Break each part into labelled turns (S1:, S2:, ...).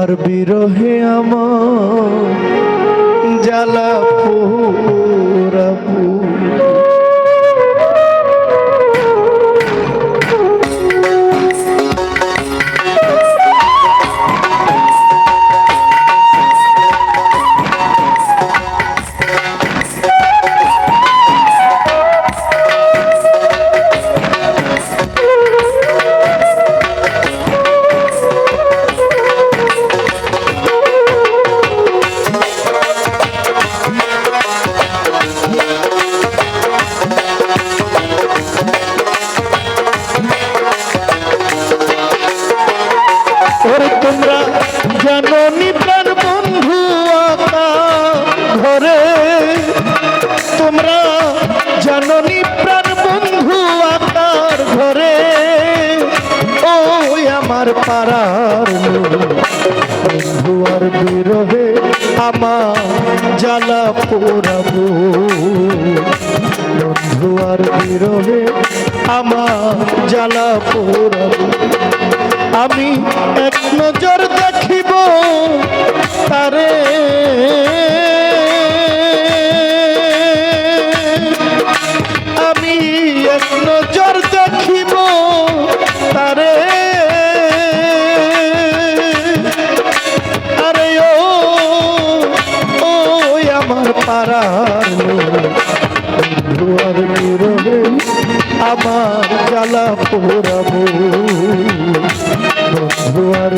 S1: আর বিরহে আমার জ্বালা জানো নিপ্রাণ বন্ধু আকার ঘরে ওই আমার পাড়ার। বন্ধু আর বিরহে আমার জ্বালা পোড়াবো। বন্ধু আর বিরহে আমার জ্বালা পোড়াবো। আমি এক নজর দেখিব তারে। বন্ধু আর বিরহে আমার জ্বালা পোড়াবো বন্ধু আর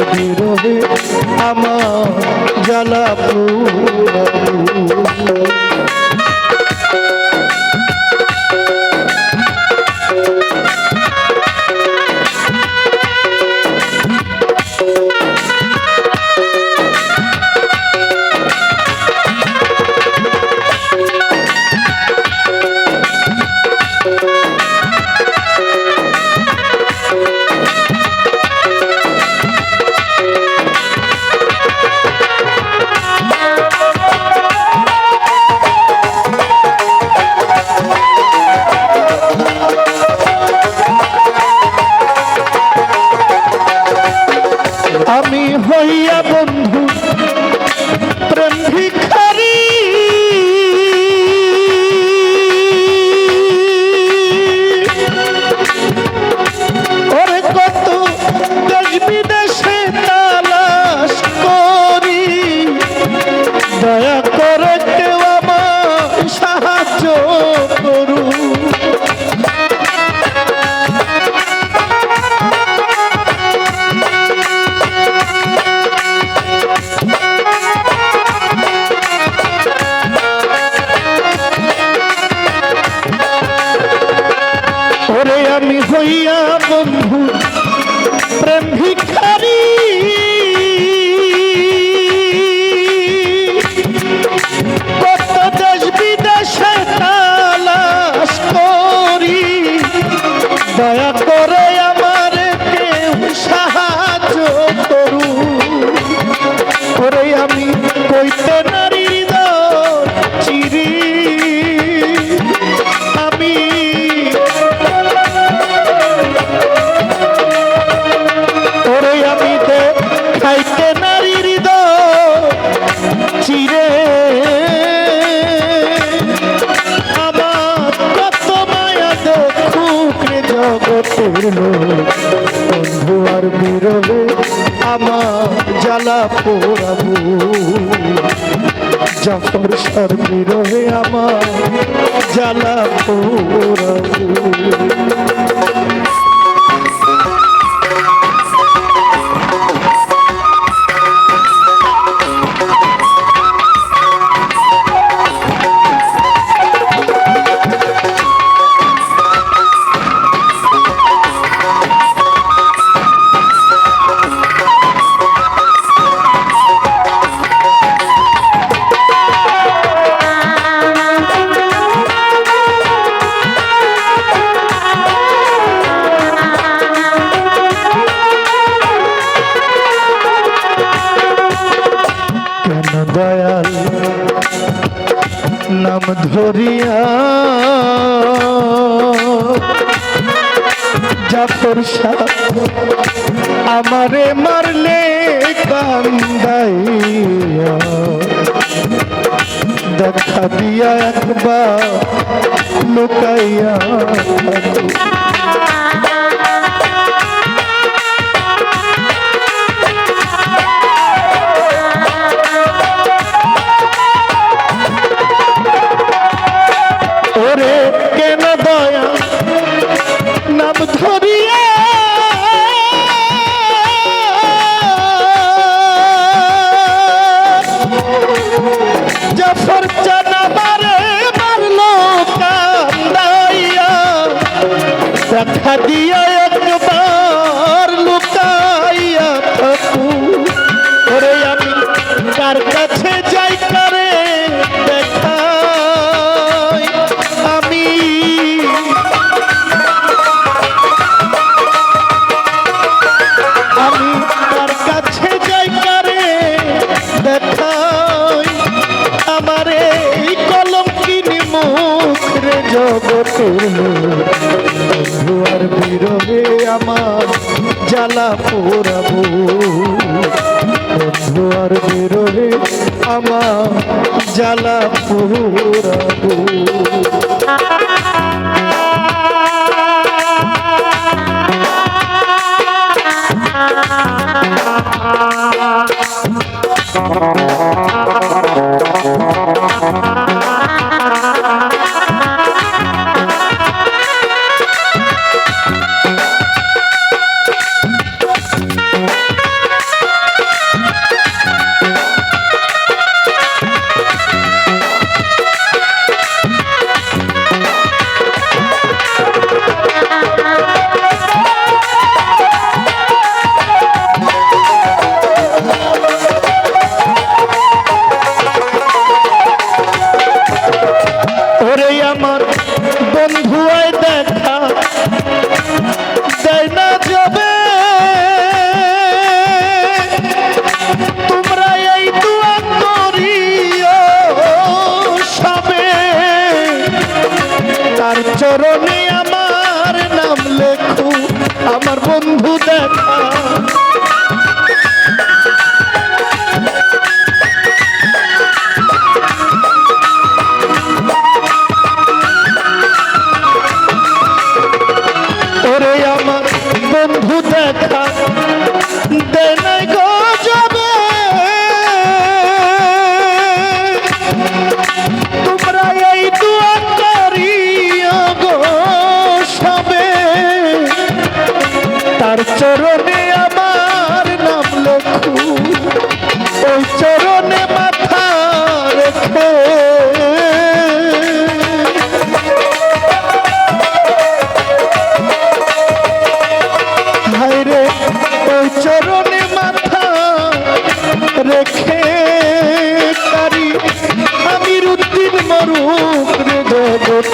S1: আমার জ্বালা পোড়াবো লোক বন্ধু আর বিরহে আমার জ্বালা পোড়াবো। জাফর সার বিরহে আমার জ্বালা পোড়াবো। দয়াল নাম ধরিয়া জাফর শাহ আমারে মারলে কান্দাইয়া। দেখা দিয়া একবার লুকাইয়া দেখা দিয়া জ্বালা পোড়াবো ওরে দেখা না যাবে। তোমরা এই দুয়া করিও সবে তার চরণে আমার নাম লেখু, আমার বন্ধু দেখা।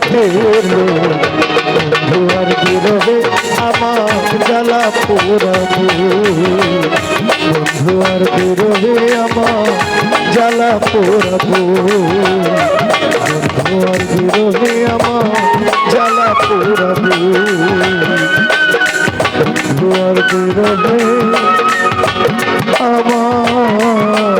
S1: জগতের ধুয়ার বিরহে আমার জ্বালা পোড়াবো বন্ধুয়ার বিরহে আমার জ্বালা পোড়াবো বন্ধুয়ার বিরহে আমার জ্বালা পোড়াবো দুয়ার বিরহে আমার জ্বালা